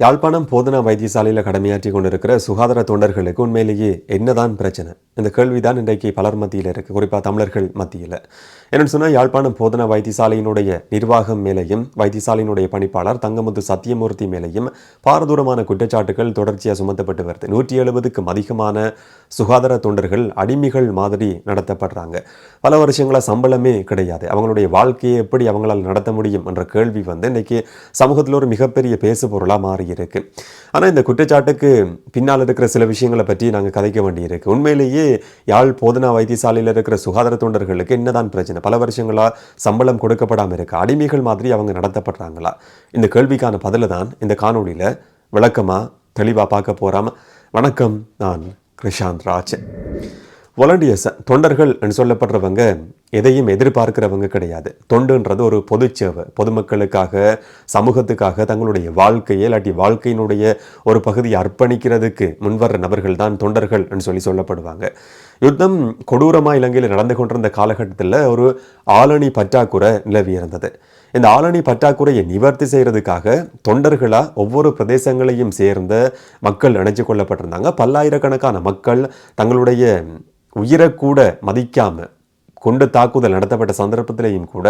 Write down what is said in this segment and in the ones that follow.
யாழ்ப்பாணம் போதனா வைத்தியசாலையில் கடமையாற்றி கொண்டிருக்கிற சுகாதார தொண்டர்களுக்கு உண்மையிலேயே என்னதான் பிரச்சனை? இந்த கேள்விதான் இன்றைக்கு பலர் மத்தியில் இருக்குது குறிப்பாக தமிழர்கள் மத்தியில். என்னன்னு சொன்னால் யாழ்ப்பாணம் போதனா வைத்தியசாலையினுடைய நிர்வாகம் மேலேயும் வைத்தியசாலையினுடைய பணிப்பாளர் தங்கமுத்து சத்தியமூர்த்தி மேலேயும் பாரதூரமான குற்றச்சாட்டுகள் தொடர்ச்சியாக சுமத்தப்பட்டு வருது. நூற்றி எழுபதுக்கும் அதிகமான சுகாதார தொண்டர்கள் அடிமைகள் மாதிரி நடத்தப்படுறாங்க. பல வருஷங்களாக சம்பளமே கிடையாது. அவங்களுடைய வாழ்க்கையை எப்படி அவங்களால் நடத்த முடியும் என்ற கேள்வி வந்து இன்றைக்கி சமூகத்தில் ஒரு மிகப்பெரிய பேசு பொருளாக மாறி இருக்கு. ஆனால் இந்த குற்றச்சாட்டுக்கு பின்னால் இருக்கிற சில விஷயங்களை பற்றி நாங்கள் கதைக்க வேண்டியிருக்கு. உண்மையிலேயே யாழ் போதனா வைத்தியசாலையில் இருக்கிற சுகாதார தொண்டர்களுக்கு என்னதான் பிரச்சனை? பல வருஷங்களா சம்பளம் கொடுக்கப்படாமல் இருக்கு அடிமைகள் மாதிரி அவங்க நடத்தப்படுறாங்களா? இந்த கேள்விக்கான பதில தான் இந்த காணொலியில் விளக்கமாக தெளிவாக பார்க்க போகிறாம வணக்கம் நான் கிருஷாந்த் ராஜ் வாலண்டியர்ஸ் தொண்டர்கள் என்று சொல்லப்படுறவங்க எதையும் எதிர்பார்க்கிறவங்க கிடையாது. தொண்டுன்றது ஒரு பொதுச்சேவை. பொதுமக்களுக்காக சமூகத்துக்காக தங்களுடைய வாழ்க்கையை இல்லாட்டி வாழ்க்கையினுடைய ஒரு பகுதியை அர்ப்பணிக்கிறதுக்கு முன்வர்ற நபர்கள் தான் தொண்டர்கள் என்று சொல்லி சொல்லப்படுவாங்க. யுத்தம் கொடூரமாக இலங்கையில் நடந்து கொண்டிருந்த காலகட்டத்தில் ஒரு ஆளணி பற்றாக்குறை நிலவி இருந்தது இந்த ஆளணி பற்றாக்குறையை நிவர்த்தி செய்கிறதுக்காக தொண்டர்களாக ஒவ்வொரு பிரதேசங்களையும் சேர்ந்த மக்கள் இணைச்சு கொள்ளப்பட்டிருந்தாங்க. பல்லாயிரக்கணக்கான மக்கள் தங்களுடைய உயிரை கூட மதிக்காம கொண்டு தாக்குதல் நடத்தப்பட்ட சந்தர்ப்பத்திலேயும் கூட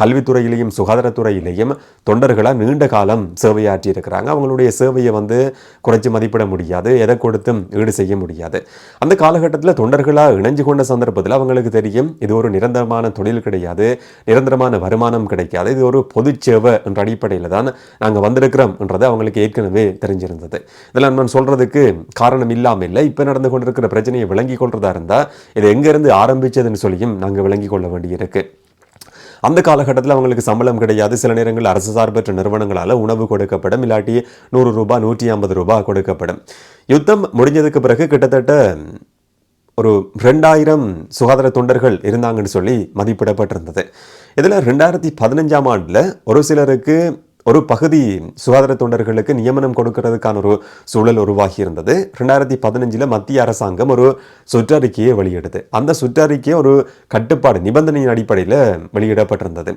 கல்வித்துறையிலையும் சுகாதாரத்துறையிலையும் தொண்டர்களாக நீண்ட காலம் சேவையாற்றி இருக்கிறாங்க அவங்களுடைய சேவையை வந்து குறைச்சி மதிப்பிட முடியாது எதை கொடுத்தும் ஈடு செய்ய முடியாது. அந்த காலகட்டத்தில் தொண்டர்களாக இணைஞ்சு கொண்ட சந்தர்ப்பத்தில் அவங்களுக்கு தெரியும் இது ஒரு நிரந்தரமான தொழில் கிடையாது நிரந்தரமான வருமானம் கிடைக்காது இது ஒரு பொது சேவை என்ற அடிப்படையில் தான் நாங்கள் வந்திருக்கிறோம் என்றது அவங்களுக்கு ஏற்கனவே தெரிஞ்சிருந்தது. இதெல்லாம் நான் சொல்கிறதுக்கு காரணம் இல்லாமல் இல்லை இப்போ நடந்து கொண்டிருக்கிற பிரச்சனையை விளங்கி கொள்றதா இருந்தால் இது எங்கேருந்து ஆரம்பிச்சதுன்னு சொல்லியும் அங்கே விளங்கி கொள்ள வேண்டியிருக்கு. அந்த காலகட்டத்தில் அவங்களுக்கு சம்பளம் கிடையாது. சில நேரங்களில் அரசு சார்பற்ற நிறுவனங்களால் உணவு கொடுக்கப்படும் இல்லாட்டி நூறு ரூபாய் நூற்றி ஐம்பது ரூபாய் கொடுக்கப்படும். யுத்தம் முடிஞ்சதுக்கு பிறகு கிட்டத்தட்ட ஒரு ரெண்டாயிரம் சுகாதார தொண்டர்கள் இருந்தாங்கன்னு சொல்லி மதிப்பிடப்பட்டிருந்தது. இதில் ரெண்டாயிரத்தி பதினஞ்சாம் ஆண்டில் ஒரு சிலருக்கு ஒரு பகுதி சுகாதார தொண்டர்களுக்கு நியமனம் கொடுக்கறதுக்கான ஒரு சூழல் உருவாகி இருந்தது ரெண்டாயிரத்தி பதினஞ்சில் மத்திய அரசாங்கம் ஒரு சுற்றறிக்கையை வெளியிடுது அந்த சுற்றறிக்கை ஒரு கட்டுப்பாடு நிபந்தனையின் அடிப்படையில் வெளியிடப்பட்டிருந்தது.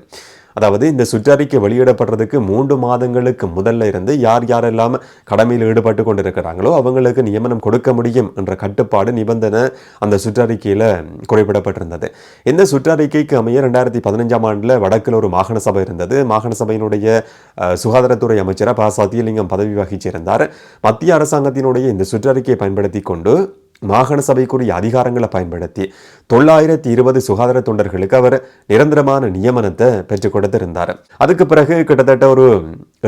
அதாவது இந்த சுற்றறிக்கை வெளியிடப்படுறதுக்கு மூன்று மாதங்களுக்கு முதல்ல இருந்து யார் யாரெல்லாம் கடமையில் ஈடுபட்டு கொண்டிருக்கிறாங்களோ அவங்களுக்கு நியமனம் கொடுக்க முடியும் என்ற கட்டுப்பாடு நிபந்தனை அந்த சுற்றறிக்கையில் குறிப்பிடப்பட்டிருந்தது. இந்த சுற்றறிக்கைக்கு அமைய ரெண்டாயிரத்தி பதினஞ்சாம் ஆண்டில் வடக்கில் ஒரு மாகாண சபை இருந்தது. மாகாண சபையினுடைய சுகாதாரத்துறை அமைச்சராக ப. சத்தியலிங்கம் பதவி வகிச்சிருந்தார். மத்திய அரசாங்கத்தினுடைய இந்த சுற்றறிக்கையை பயன்படுத்தி கொண்டு மாகாண சபைக்குரிய அதிகாரங்களை பயன்படுத்தி தொள்ளாயிரத்தி இருபது சுகாதார தொண்டர்களுக்கு அவர் நிரந்தரமான நியமனத்தை பெற்றுக் கொடுத்திருந்தார். அதுக்கு பிறகு கிட்டத்தட்ட ஒரு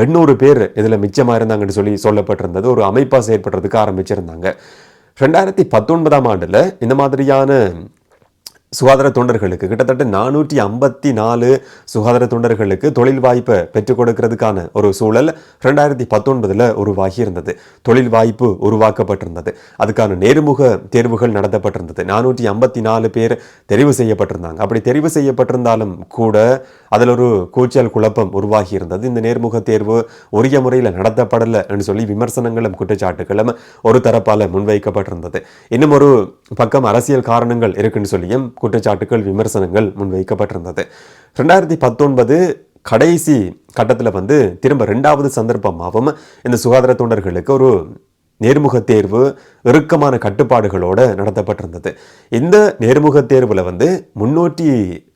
எண்ணூறு பேர் இதில் மிச்சமாக இருந்தாங்கன்னு சொல்லி சொல்லப்பட்டிருந்தது. ஒரு அமைப்பாக செயற்படுறதுக்கு ஆரம்பிச்சிருந்தாங்க. ரெண்டாயிரத்தி பத்தொன்பதாம் ஆண்டில் இந்த மாதிரியான சுகாதார தொண்டர்களுக்கு கிட்டத்தட்ட நானூற்றி ஐம்பத்தி நாலு சுகாதார தொண்டர்களுக்கு தொழில் வாய்ப்பை பெற்றுக் கொடுக்கிறதுக்கான ஒரு சூழல் ரெண்டாயிரத்தி பத்தொன்பதில் உருவாகி இருந்தது தொழில் வாய்ப்பு உருவாக்கப்பட்டிருந்தது. அதுக்கான நேர்முக தேர்வுகள் நடத்தப்பட்டிருந்தது. நானூற்றி ஐம்பத்தி நாலு பேர் தெரிவு செய்யப்பட்டிருந்தாங்க. அப்படி தெரிவு செய்யப்பட்டிருந்தாலும் கூட அதில் ஒரு கூச்சல் குழப்பம் உருவாகி இருந்தது இந்த நேர்முக தேர்வு உரிய முறையில் நடத்தப்படலை என்று சொல்லி விமர்சனங்களும் குற்றச்சாட்டுகளும் ஒரு தரப்பால் முன்வைக்கப்பட்டிருந்தது. இன்னும் ஒரு பக்கம் அரசியல் காரணங்கள் இருக்குன்னு சொல்லியும் குற்றச்சாட்டுகள் விமர்சனங்கள் முன்வைக்கப்பட்டிருந்தது. ரெண்டாயிரத்தி பத்தொன்பது கடைசி கட்டத்தில் வந்து திரும்ப ரெண்டாவது சந்தர்ப்பமாகவும் இந்த சுகாதார தொண்டர்களுக்கு ஒரு நேர்முக தேர்வு இறுக்கமான கட்டுப்பாடுகளோடு நடத்தப்பட்டிருந்தது. இந்த நேர்முக தேர்வில் வந்து முன்னூற்றி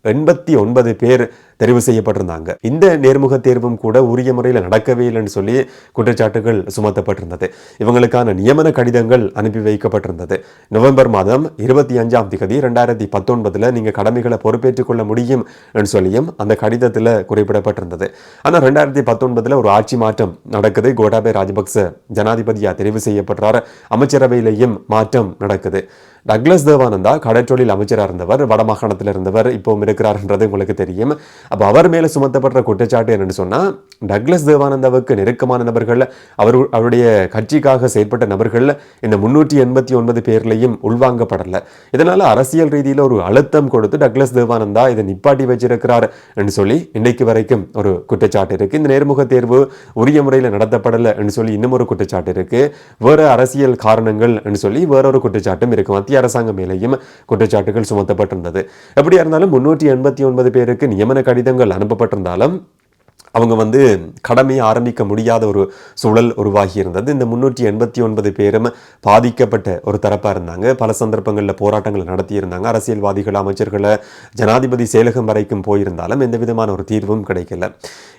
எண்பத்தி ஒன்பது பேர் தெரிவு செய்யப்பட்டிருந்தாங்க. இந்த நேர்முக தேர்வும் கூட உரிய முறையில் நடக்கவே இல்லைன்னு சொல்லி குற்றச்சாட்டுகள் சுமத்தப்பட்டிருந்தது. இவங்களுக்கான நியமன கடிதங்கள் அனுப்பி வைக்கப்பட்டிருந்தது. நவம்பர் மாதம் இருபத்தி அஞ்சாம் திகதி ரெண்டாயிரத்தி பத்தொன்பதில் நீங்கள் கடமைகளை பொறுப்பேற்றுக் கொள்ள முடியும் என்று சொல்லியும் அந்த கடிதத்தில் குறிப்பிடப்பட்டிருந்தது. ஆனால் ரெண்டாயிரத்தி பத்தொன்பதில் ஒரு ஆட்சி மாற்றம் நடக்குது. கோட்டாபய ராஜபக்ச ஜனாதிபதியாக தெரிவு செய்யப்படுறார். அமைச்சரவையிலேயும் மாற்றம் நடக்குது. டக்ளஸ் தேவானந்தா கடற்றொழில் அமைச்சராக இருந்தவர் வடமாகாணத்தில் இருந்தவர் இப்போவும் இருக்கிறார்ன்றது உங்களுக்கு தெரியும். அப்போ அவர் மேலே சுமத்தப்பட்ட குற்றச்சாட்டு என்னென்னு சொன்னால் டக்ளஸ் தேவானந்தாவுக்கு நெருக்கமான நபர்கள் அவர் அவருடைய கட்சிக்காக செயற்பட்ட நபர்கள் இந்த முன்னூற்றி எண்பத்தி ஒன்பது பேர்லையும் உள்வாங்கப்படலை. இதனால் அரசியல் ரீதியில் ஒரு அழுத்தம் கொடுத்து டக்ளஸ் தேவானந்தா இதை நிப்பாட்டி வச்சிருக்கிறார் என்று சொல்லி இன்றைக்கு வரைக்கும் ஒரு குற்றச்சாட்டு இருக்குது இந்த நேர்முக தேர்வு உரிய முறையில் நடத்தப்படலை என்று சொல்லி இன்னும் ஒரு குற்றச்சாட்டு இருக்குது வேறு அரசியல் காரணங்கள் என்று சொல்லி வேறொரு குற்றச்சாட்டும் இருக்கு. மத்திய அரசாங்கம் மேலேயும் குற்றச்சாட்டுகள் சுமத்தப்பட்டிருந்தது. எப்படியா இருந்தாலும் முன்னூற்றி எண்பத்தி ஒன்பது பேருக்கு நியமன கடிதங்கள் அனுப்பப்பட்டிருந்தாலும் அவங்க வந்து கடமையை ஆரம்பிக்க முடியாத ஒரு சூழல் உருவாகி இருந்தது. இந்த முன்னூற்றி எண்பத்தி ஒன்பது பேரும் பாதிக்கப்பட்ட ஒரு தரப்பாக இருந்தாங்க. பல சந்தர்ப்பங்களில் போராட்டங்கள் நடத்தியிருந்தாங்க. அரசியல்வாதிகள் அமைச்சர்களை ஜனாதிபதி செயலகம் வரைக்கும் போயிருந்தாலும் எந்த விதமான ஒரு தீர்வும் கிடைக்கல.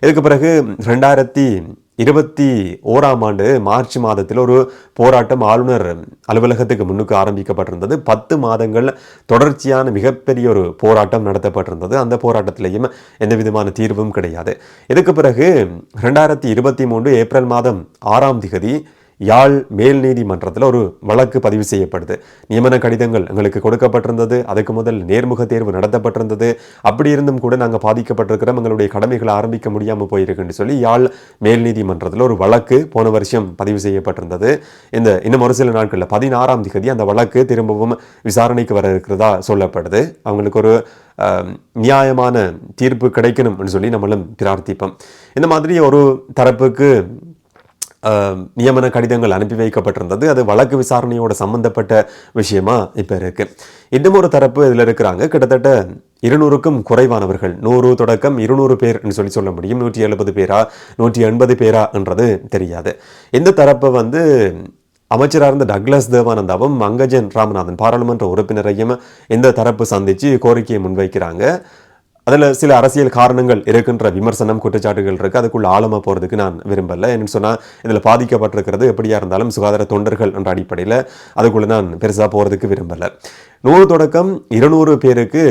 இதுக்கு பிறகு ரெண்டாயிரத்தி இருபத்தி ஓராம் ஆண்டு மார்ச் மாதத்தில் ஒரு போராட்டம் ஆளுநர் அலுவலகத்துக்கு முன்னுக்கு ஆரம்பிக்கப்பட்டிருந்தது. பத்து மாதங்கள் தொடர்ச்சியான மிகப்பெரிய ஒரு போராட்டம் நடத்தப்பட்டிருந்தது. அந்த போராட்டத்திலையும் எந்த விதமான தீர்வும் கிடையாது. இதுக்கு பிறகு ரெண்டாயிரத்தி இருபத்தி மூன்று ஏப்ரல் மாதம் ஆறாம் திகதி யாழ் மேல் நீதிமன்றத்தில் ஒரு வழக்கு பதிவு செய்யப்படுது. நியமன கடிதங்கள் எங்களுக்கு கொடுக்கப்பட்டிருந்தது. அதுக்கு முதல் நேர்முக தேர்வு நடத்தப்பட்டிருந்தது. அப்படி இருந்தும் கூட நாங்கள் பாதிக்கப்பட்டிருக்கிறோம். எங்களுடைய கடமைகளை ஆரம்பிக்க முடியாமல் போயிருக்குன்னு சொல்லி யாழ் மேல் நீதிமன்றத்தில் ஒரு வழக்கு போன வருஷம் பதிவு செய்யப்பட்டிருந்தது. இந்த இன்னும் ஒரு சில நாட்களில் பதினாறாம் தேதி அந்த வழக்கு திரும்பவும் விசாரணைக்கு வர இருக்கிறதா சொல்லப்படுது. அவங்களுக்கு ஒரு நியாயமான தீர்ப்பு கிடைக்கணும்னு சொல்லி நம்மளும் பிரார்த்திப்போம். இந்த மாதிரி ஒரு தரப்புக்கு நியமன கடிதங்கள் அனுப்பி வைக்கப்பட்டிருந்தது. அது வழக்கு விசாரணையோட சம்பந்தப்பட்ட விஷயமா இப்போ இருக்கு. இன்னும் ஒரு தரப்பு இதில் இருக்கிறாங்க. கிட்டத்தட்ட இருநூறுக்கும் குறைவானவர்கள். நூறு தொடக்கம் இருநூறு பேர்னு சொல்லி சொல்ல முடியும். நூற்றி எழுபது பேரா நூற்றி எண்பது பேரா என்றது தெரியாது. இந்த தரப்பை வந்து அமைச்சராக இருந்த டக்ளஸ் தேவானந்தாவும் அங்கஜன் ராமநாதன் பாராளுமன்ற உறுப்பினரையும் இந்த தரப்பு சந்தித்து கோரிக்கையை முன்வைக்கிறாங்க. அதில் சில அரசியல் காரணங்கள் இருக்கின்ற விமர்சனம் குற்றச்சாட்டுகள் இருக்குது அதுக்குள்ள ஆழமாக போகிறதுக்கு நான் விரும்பலை. என்னன்னு சொன்னால் இதில் பாதிக்கப்பட்டிருக்கிறது எப்படியா இருந்தாலும் சுகாதார தொண்டர்கள் என்ற அடிப்படையில் அதுக்குள்ளே நான் பெருசாக போகிறதுக்கு விரும்பலை. நூறு தொடக்கம் இருநூறு பேருக்கு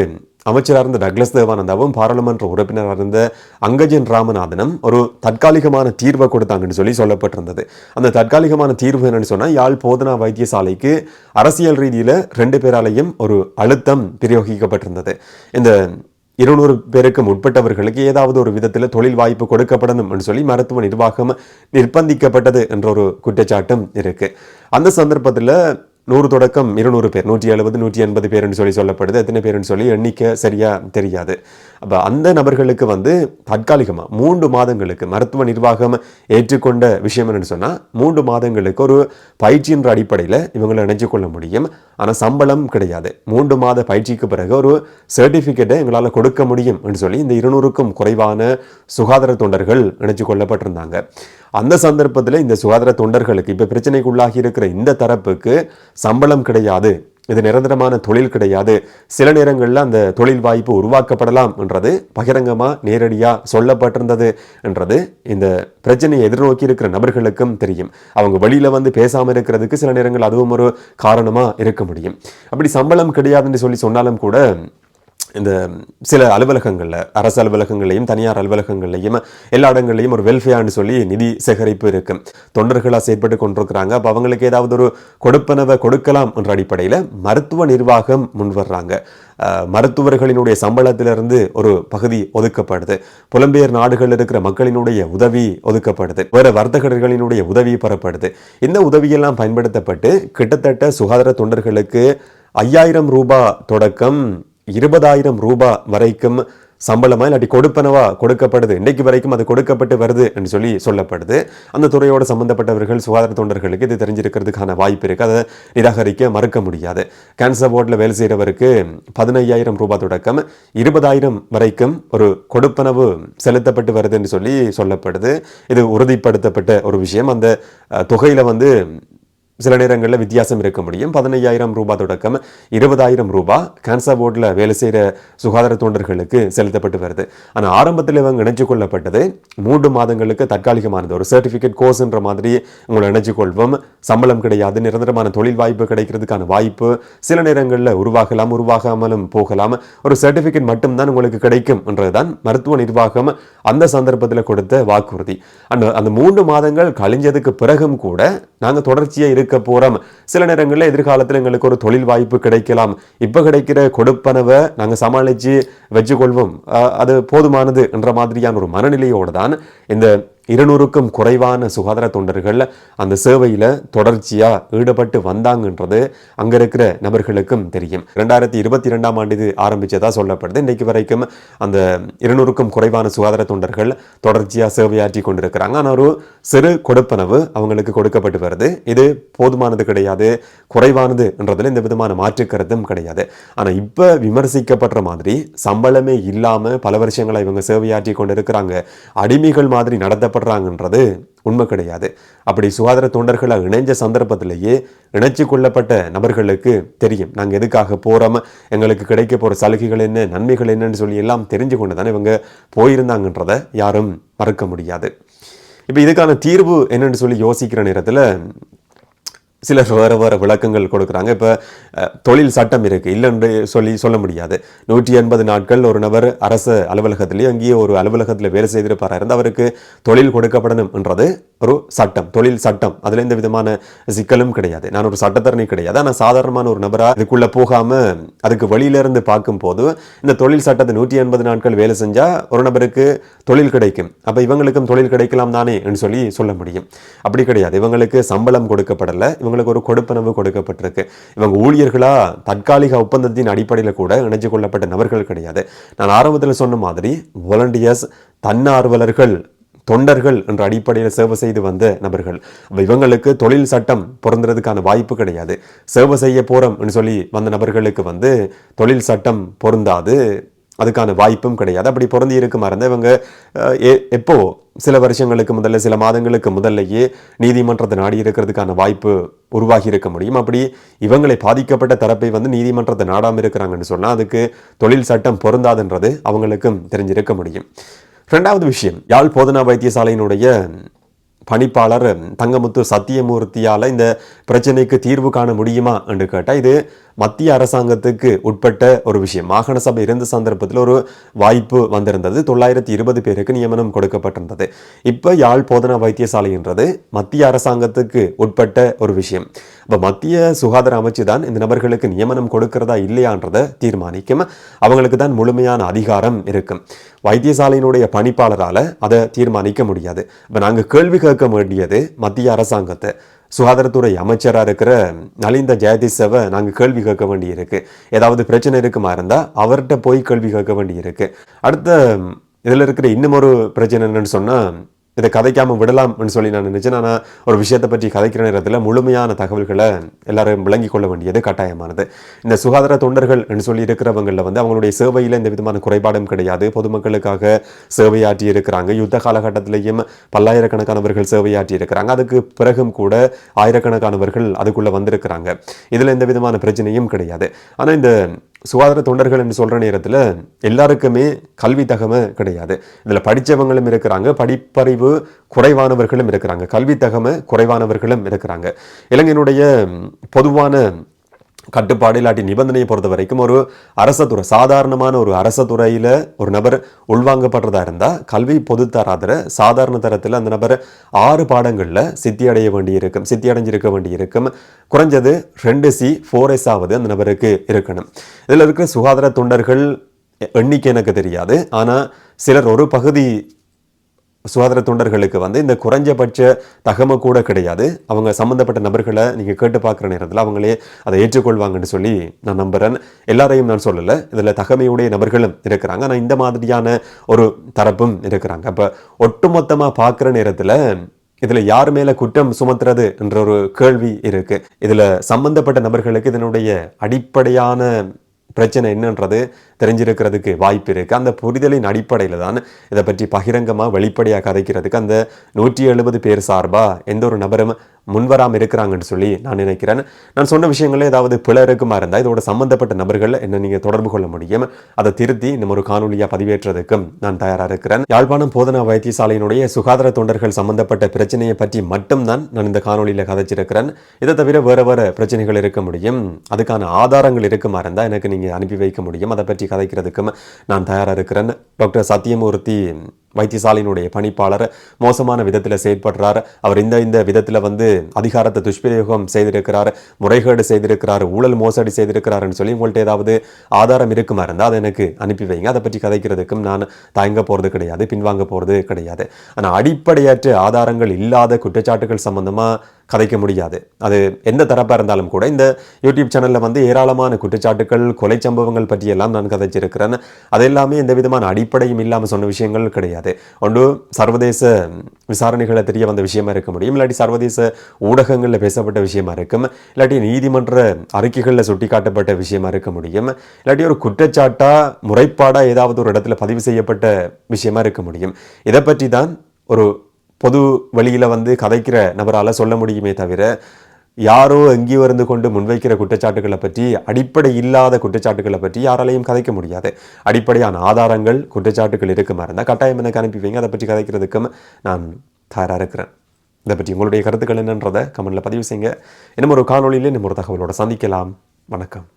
அமைச்சராக இருந்த டக்ளஸ் தேவானந்தாவும் பாராளுமன்ற உறுப்பினராக இருந்த அங்கஜன் ராமநாதனும் ஒரு தற்காலிகமான தீர்வை கொடுத்தாங்கன்னு சொல்லி சொல்லப்பட்டிருந்தது. அந்த தற்காலிகமான தீர்வு என்னன்னு சொன்னால் யாழ் போதனா வைத்தியசாலைக்கு அரசியல் ரீதியில் ரெண்டு பேராலையும் ஒரு அழுத்தம் பிரயோகிக்கப்பட்டிருந்தது. இந்த இருநூறு பேருக்கும் உட்பட்டவர்களுக்கு ஏதாவது ஒரு விதத்தில் தொழில் வாய்ப்பு கொடுக்கப்படணும் என்று சொல்லி மருத்துவ நிர்வாகம் நிர்பந்திக்கப்பட்டது என்ற ஒரு குற்றச்சாட்டும் இருக்கு. அந்த சந்தர்ப்பத்தில் நூறு தொடக்கம் இருநூறு பேர் நூற்றி எழுபது நூற்றி எண்பது பேர்னு சொல்லி சொல்லப்படுது. எத்தனை பேர்னு சொல்லி எண்ணிக்கை சரியாக தெரியாது. அப்போ அந்த நபர்களுக்கு வந்து தற்காலிகமாக மூன்று மாதங்களுக்கு மருத்துவ நிர்வாகம் ஏற்றுக்கொண்ட விஷயம் என்னென்னு சொன்னால் மூன்று மாதங்களுக்கு ஒரு பயிற்சின்ற அடிப்படையில் இவங்களை இணைச்சு கொள்ள முடியும். ஆனால் சம்பளம் கிடையாது. மூன்று மாத பயிற்சிக்கு பிறகு ஒரு சர்டிஃபிகேட்டை எங்களால் கொடுக்க முடியும் என்று சொல்லி இந்த இருநூறுக்கும் குறைவான சுகாதார தொண்டர்கள் இணைச்சு கொள்ளப்பட்டிருந்தாங்க. அந்த சந்தர்ப்பத்தில் இந்த சுகாதார தொண்டர்களுக்கு இப்போ பிரச்சனைக்குள்ளாகி இருக்கிற இந்த தரப்புக்கு சம்பளம் கிடையாது. இது நிரந்தரமான தொழில் கிடையாது. சில நேரங்களில் அந்த தொழில் வாய்ப்பு உருவாக்கப்படலாம் என்றது பகிரங்கமாக நேரடியாக சொல்லப்பட்டிருந்தது என்றது இந்த பிரச்சனையை எதிர்நோக்கி இருக்கிற நபர்களுக்கும் தெரியும். அவங்க வெளியில் வந்து பேசாமல் இருக்கிறதுக்கு சில நேரங்கள் அதுவும் ஒரு காரணமாக இருக்க முடியும். அப்படி சம்பளம் கிடையாதுன்னு சொல்லி சொன்னாலும் கூட இந்த சில அலுவலகங்களில் அரசு அலுவலகங்களையும் தனியார் அலுவலகங்கள்லையும் எல்லா இடங்கள்லையும் ஒரு வெல்ஃபேர்னு சொல்லி நிதி சேகரிப்பு இருக்கு. தொண்டர்களாக செயற்பட்டு கொண்டிருக்கிறாங்க. அப்போ அவங்களுக்கு ஏதாவது ஒரு கொடுப்பனவை கொடுக்கலாம் என்ற அடிப்படையில் மருத்துவ நிர்வாகம் முன்வர்றாங்க. மருத்துவர்களினுடைய சம்பளத்திலிருந்து ஒரு பகுதி ஒதுக்கப்படுது. புலம்பெயர் நாடுகளில் இருக்கிற மக்களினுடைய உதவி ஒதுக்கப்படுது. வேற வர்த்தகர்களினுடைய உதவி பெறப்படுது. இந்த உதவியெல்லாம் பயன்படுத்தப்பட்டு கிட்டத்தட்ட சுகாதார தொண்டர்களுக்கு ஐயாயிரம் ரூபாய் தொடக்கம் இருபதாயிரம் ரூபாய் வரைக்கும் சம்பளமா இல்லாட்டி கொடுப்பனவா கொடுக்கப்படுது? இன்னைக்கு வரைக்கும் அது கொடுக்கப்பட்டு வருது என்று சொல்லி சொல்லப்படுது. அந்த துறையோடு சம்பந்தப்பட்டவர்கள் சுகாதார தொண்டர்களுக்கு இது தெரிஞ்சிருக்கிறதுக்கான வாய்ப்பு இருக்குது அதை நிராகரிக்க மறுக்க முடியாது. கேன்சர் போர்டில் வேலை செய்கிறவருக்கு பதினையாயிரம் ரூபாய் தொடக்கம் இருபதாயிரம் வரைக்கும் ஒரு கொடுப்பனவு செலுத்தப்பட்டு வருது என்று சொல்லி சொல்லப்படுது. இது உறுதிப்படுத்தப்பட்ட ஒரு விஷயம். அந்த தொகையில் வந்து சில நேரங்களில் வித்தியாசம் இருக்க முடியும். பதினையாயிரம் ரூபாய் தொடக்கம் இருபதாயிரம் ரூபாய் கேன்சர் போர்டில் வேலை செய்கிற சுகாதார தொண்டர்களுக்கு செலுத்தப்பட்டு வருது. ஆனால் ஆரம்பத்தில் இவங்க இணைச்சு கொள்ளப்பட்டது மூன்று மாதங்களுக்கு தற்காலிகமானது. ஒரு சர்டிஃபிகேட் கோர்ஸ்ன்ற மாதிரி உங்களை இணைச்சு கொள்வோம். சம்பளம் கிடையாது நிரந்தரமான தொழில் வாய்ப்பு கிடைக்கிறதுக்கான வாய்ப்பு சில நேரங்களில் உருவாகலாம் உருவாகாமலும் போகலாம். ஒரு சர்டிஃபிகேட் மட்டும்தான் உங்களுக்கு கிடைக்கும் என்றதுதான் மருத்துவ நிர்வாகம் அந்த சந்தர்ப்பத்தில் கொடுத்த வாக்குறுதி. அந்த அந்த மூன்று மாதங்கள் கழிஞ்சதுக்கு பிறகும் கூட நாங்கள் தொடர்ச்சியாக இருக்க போகிறோம் சில நேரங்களில் எதிர்காலத்தில் எங்களுக்கு ஒரு தொழில் வாய்ப்பு கிடைக்கலாம். இப்போ கிடைக்கிற கொடுப்பனவை நாங்கள் சமாளித்து வச்சுக்கொள்வோம். அஹ் அது போதுமானது என்ற மாதிரியான ஒரு மனநிலையோடு தான் இந்த இருநூறுக்கும் குறைவான சுகாதார தொண்டர்கள் அந்த சேவையில் தொடர்ச்சியாக ஈடுபட்டு வந்தாங்கன்றது அங்கே இருக்கிற நபர்களுக்கும் தெரியும். ரெண்டாயிரத்தி இருபத்தி ரெண்டாம் ஆண்டு இது ஆரம்பித்ததாக சொல்லப்படுது. இன்றைக்கு வரைக்கும் அந்த இருநூறுக்கும் குறைவான சுகாதார தொண்டர்கள் தொடர்ச்சியாக சேவையாற்றி கொண்டிருக்கிறாங்க. ஆனால் ஒரு சிறு கொடுப்பனவு அவங்களுக்கு கொடுக்கப்பட்டு வருது. இது போதுமானது கிடையாது குறைவானது என்றதில் இந்த விதமான மாற்று கருத்தும் கிடையாது. ஆனால் இப்போ விமர்சிக்கப்படுற மாதிரி சம்பளமே இல்லாமல் பல வருஷங்களை இவங்க சேவையாற்றி கொண்டிருக்கிறாங்க. அடிமைகள் மாதிரி நடத்தப்படுறாங்கன்றது உண்மை கிடையாது. அப்படி சுகாதார தொண்டர்களை இணைஞ்ச சந்தர்ப்பத்திலேயே இணைச்சு கொள்ளப்பட்ட நபர்களுக்கு தெரியும். நாங்கள் எதுக்காக போகிறோம் எங்களுக்கு கிடைக்க போகிற சலுகைகள் என்ன? நன்மைகள் என்னன்னு சொல்லி எல்லாம் தெரிஞ்சு கொண்டு தானே இவங்க போயிருந்தாங்கன்றதை யாரும் மறுக்க முடியாது. இப்போ இதுக்கான தீர்வு என்னன்னு சொல்லி யோசிக்கிற நேரத்தில் சிலர் வேறு வேறு விளக்கங்கள் கொடுக்குறாங்க. இப்போ தொழில் சட்டம் இருக்குது இல்லைன்னு சொல்லி சொல்ல முடியாது. நூற்றி எண்பது நாட்கள் ஒரு நபர் அரசு அலுவலகத்திலேயே அங்கேயே ஒரு அலுவலகத்தில் வேலை செய்திருப்பாரா? இருந்து அவருக்கு தொழில் கொடுக்கப்படணும் என்றது ஒரு சட்டம். தொழில் சட்டம். அதில் எந்த விதமான சிக்கலும் கிடையாது. நான் ஒரு சட்டத்தரணி கிடையாது. ஆனால் சாதாரணமான ஒரு நபராக இதுக்குள்ளே போகாமல் அதுக்கு வெளியிலேருந்து பார்க்கும்போது இந்த தொழில் சட்டத்தை நூற்றி எண்பது நாட்கள் வேலை செஞ்சால் ஒரு நபருக்கு தொழில் கிடைக்கும். அப்போ இவங்களுக்கும் தொழில் கிடைக்கலாம் தானே? என்று சொல்லி சொல்ல முடியும். அப்படி கிடையாது. இவங்களுக்கு சம்பளம் கொடுக்கப்படலை. இவங்களுக்கு ஒரு கொடுப்பனவு கொடுக்கப்பட்டிருக்கு. இவங்க ஊழியர்களா தற்காலிக ஒப்பந்தத்தின் அடிப்படையில் கூட இணைஞ்சு கொள்ளப்பட்ட நபர்கள் கிடையாது. நான் ஆரம்பத்தில் சொன்ன மாதிரி வாலண்டியர்ஸ் தன்னார்வலர்கள் தொண்டர்கள் என்ற அடிப்படையில் சேவை செய்து வந்த நபர்கள். இவங்களுக்கு தொழில் சட்டம் பொருந்துறதுக்கான வாய்ப்பு கிடையாது. சேவை செய்ய போறோம் சொல்லி வந்த நபர்களுக்கு வந்து தொழில் சட்டம் பொருந்தாது. அதுக்கான வாய்ப்பும் கிடையாது. அப்படி பொருந்தி இருக்குமா இருந்தால் இவங்க எ- எப்போ சில வருஷங்களுக்கு முதல்ல சில மாதங்களுக்கு முதல்லையே நீதிமன்றத்தை நாடி இருக்கிறதுக்கான வாய்ப்பு உருவாகி இருக்க முடியும். அப்படி இவங்களை பாதிக்கப்பட்ட தரப்பை வந்து நீதிமன்றத்தை நாடாமல் இருக்கிறாங்கன்னு சொன்னால் அதுக்கு தொழில் சட்டம் பொருந்தாதுன்றது அவங்களுக்கும் தெரிஞ்சிருக்க முடியும். ரெண்டாவது விஷயம் யாழ் போதனா வைத்தியசாலையினுடைய பணிப்பாளர் தங்கமுத்து சத்தியமூர்த்தியால் இந்த பிரச்சனைக்கு தீர்வு காண முடியுமா என்று கேட்டால் இது மத்திய அரசாங்கத்துக்கு உட்பட்ட ஒரு விஷயம். மாகாண சபை இருந்த சந்தர்ப்பத்தில் ஒரு வாய்ப்பு வந்திருந்தது. தொள்ளாயிரத்தி இருபது பேருக்கு நியமனம் கொடுக்கப்பட்டிருந்தது. இப்போ யாழ் போதனா வைத்தியசாலைன்றது மத்திய அரசாங்கத்துக்கு உட்பட்ட ஒரு விஷயம். இப்போ மத்திய சுகாதார அமைச்சு தான் இந்த நபர்களுக்கு நியமனம் கொடுக்கிறதா இல்லையான்றதை தீர்மானிக்கும். அவங்களுக்கு தான் முழுமையான அதிகாரம் இருக்கும். வைத்தியசாலையினுடைய பணிப்பாளரால் அதை தீர்மானிக்க முடியாது. இப்போ நாங்கள் கேள்வி கேட்க வேண்டியது மத்திய அரசாங்கத்தை. சுகாதாரத்துறை அமைச்சராக இருக்கிற நலிந்த ஜெயதிசவை நாங்கள் கேள்வி கேட்க வேண்டியிருக்கு. ஏதாவது பிரச்சனை இருக்குமா இருந்தால் அவர்கிட்ட போய் கேள்வி கேட்க வேண்டியிருக்கு. அடுத்த இதில் இருக்கிற இன்னும் ஒரு பிரச்சனை என்னன்னு சொன்னால் இதை கதைக்காமல் விடலாம்னு சொல்லி நான் நினச்சேன். ஆனால் ஒரு விஷயத்தை பற்றி கதைக்கிற நேரத்தில் முழுமையான தகவல்களை எல்லாரும் விளங்கி கொள்ள வேண்டியது கட்டாயமானது. இந்த சுகாதார தொண்டர்கள் என்று சொல்லி இருக்கிறவங்களில் வந்து அவங்களுடைய சேவையில் எந்த விதமான குறைபாடும் கிடையாது. பொதுமக்களுக்காக சேவையாற்றி இருக்கிறாங்க. யுத்த காலகட்டத்திலையும் பல்லாயிரக்கணக்கானவர்கள் சேவையாற்றி இருக்கிறாங்க. அதுக்கு பிறகும் கூட ஆயிரக்கணக்கானவர்கள் அதுக்குள்ளே வந்திருக்கிறாங்க. இதில் எந்த விதமான பிரச்சனையும் கிடையாது. ஆனால் இந்த சுகாதார தொண்டர்கள் என்று சொல்கிற நேரத்தில் எல்லாருக்குமே கல்வி தகமை கிடையாது. இதில் படித்தவங்களும் இருக்கிறாங்க படிப்பறிவு குறைவானவர்களும் இருக்கிறாங்க கல்வி தகமை குறைவானவர்களும் இருக்கிறாங்க. இலங்கையினுடைய பொதுவான கட்டுப்பாடு இல்லாட்டி நிபந்தனையை பொறுத்த வரைக்கும் ஒரு அரசத்துறை சாதாரணமான ஒரு அரசத்துறையில் ஒரு நபர் உள்வாங்கப்படுறதா இருந்தால் கல்வி பொதுத்தராதர சாதாரண தரத்தில் அந்த நபர் ஆறு பாடங்களில் சித்தி அடைய வேண்டியிருக்கும் சித்தி அடைஞ்சிருக்க வேண்டியிருக்கும். குறைஞ்சது ரெண்டு சி ஃபோர் எஸ் ஆவது அந்த நபருக்கு இருக்கணும். இதில் இருக்கிற சுகாதார தொண்டர்கள் எண்ணிக்கை எனக்கு தெரியாது. ஆனால் சிலர் ஒரு பகுதி சுகாதார தொண்டர்களுக்கு வந்து இந்த குறைஞ்சபட்ச தகமை கூட கிடையாது. அவங்க சம்மந்தப்பட்ட நபர்களை நீங்கள் கேட்டு பார்க்குற நேரத்தில் அவங்களே அதை ஏற்றுக்கொள்வாங்கன்னு சொல்லி நான் நம்புகிறேன் எல்லாரையும் நான் சொல்லலை. இதில் தகமையுடைய நபர்களும் இருக்கிறாங்க. ஆனால் இந்த மாதிரியான ஒரு தரப்பும் இருக்கிறாங்க. அப்போ ஒட்டுமொத்தமாக பார்க்குற நேரத்தில் இதில் யார் மேலே குற்றம் சுமத்துறது என்ற ஒரு கேள்வி இருக்குது இதில் சம்மந்தப்பட்ட நபர்களுக்கு இதனுடைய அடிப்படையான பிரச்சனை என்னன்றது தெரிஞ்சிருக்கிறதுக்கு வாய்ப்பு இருக்குது அந்த புரிதலின் அடிப்படையில் தான் இதை பற்றி பகிரங்கமாக வெளிப்படையாக கதைக்கிறதுக்கு அந்த நூற்றி எழுபது பேர் சார்பாக எந்த ஒரு நபரும் முன்வராமல் இருக்கிறாங்கன்னு சொல்லி நான் நினைக்கிறேன். நான் சொன்ன விஷயங்களே ஏதாவது பிழை இருக்குமா இருந்தால் இதோட சம்பந்தப்பட்ட நபர்கள் என்ன நீங்கள் தொடர்பு கொள்ள முடியும். அதை திருத்தி நம்ம ஒரு காணொலியாக பதிவேற்றுறதுக்கும் நான் தயாராக இருக்கிறேன். யாழ்ப்பாணம் போதனா வைத்தியசாலையினுடைய சுகாதார தொண்டர்கள் சம்பந்தப்பட்ட பிரச்சனையை பற்றி மட்டும்தான் நான் இந்த காணொலியில் கதைச்சிருக்கிறேன். இதை தவிர வேறு வேறு பிரச்சனைகள் இருக்க முடியும். அதுக்கான ஆதாரங்கள் இருக்குமா இருந்தால் எனக்கு நீங்கள் அனுப்பி வைக்க முடியும். அதை பற்றி கதைக்கிறதுக்கும் நான் தயாராக இருக்கிறேன் டாக்டர் சத்தியமூர்த்தி வைத்தியசாலையினுடைய பணிப்பாளர் மோசமான விதத்தில் செயற்படுறார். அவர் இந்த இந்த விதத்தில் வந்து அதிகாரத்தை துஷ்பிரயோகம் செய்திருக்கிறார் முறைகேடு செய்திருக்கிறார் ஊழல் மோசடி செய்திருக்கிறாருன்னு சொல்லி உங்கள்ட்ட ஏதாவது ஆதாரம் இருக்குமா இருந்தால் அதை எனக்கு அனுப்பி வைங்க. அதை பற்றி கதைக்கிறதுக்கும் நான் தயங்க போகிறது கிடையாது பின்வாங்க போகிறது கிடையாது. ஆனால் அடிப்படையற்ற ஆதாரங்கள் இல்லாத குற்றச்சாட்டுகள் சம்பந்தமாக கதைக்க முடியாது. அது எந்த தரப்பாக இருந்தாலும் கூட இந்த யூடியூப் சேனலில் வந்து ஏராளமான குற்றச்சாட்டுகள் கொலை சம்பவங்கள் பற்றியெல்லாம் நான் கதைச்சிருக்கிறேன் அது எல்லாமே எந்த விதமான அடிப்படையும் இல்லாமல் சொன்ன விஷயங்கள் கிடையாது. ஒன்று சர்வதேச விசாரணைகளை தெரிய வந்த விஷயமா இருக்க முடியும். இல்லாட்டி சர்வதேச ஊடகங்களில் பேசப்பட்ட விஷயமா இருக்கும். இல்லாட்டி நீதிமன்ற அறிக்கைகளில் சுட்டிக்காட்டப்பட்ட விஷயமா இருக்க முடியும். இல்லாட்டி ஒரு குற்றச்சாட்டா முறைப்பாடா ஏதாவது ஒரு இடத்துல பதிவு செய்யப்பட்ட விஷயமா இருக்க முடியும். இதை பற்றி தான் ஒரு பொது வழியில் வந்து கதைக்கிற நபரால் சொல்ல முடியுமே தவிர யாரோ எங்கேயோ இருந்து கொண்டு முன்வைக்கிற குற்றச்சாட்டுகளை பற்றி அடிப்படை இல்லாத குற்றச்சாட்டுகளை பற்றி யாராலையும் கதைக்க முடியாது. அடிப்படையான ஆதாரங்கள் குற்றச்சாட்டுகள் இருக்குமா இருந்தால் கட்டாயம் எனக்கு அனுப்பி வைங்க. அதை பற்றி கதைக்கிறதுக்கும் நான் தயாராக இருக்கிறேன். இதை பற்றி உங்களுடைய கருத்துக்கள் என்னன்றதை கமெண்டில் பதிவு செய்யுங்க. இன்னும் ஒரு காணொலியில் இன்னும் ஒரு தகவலோட சந்திக்கலாம். வணக்கம்.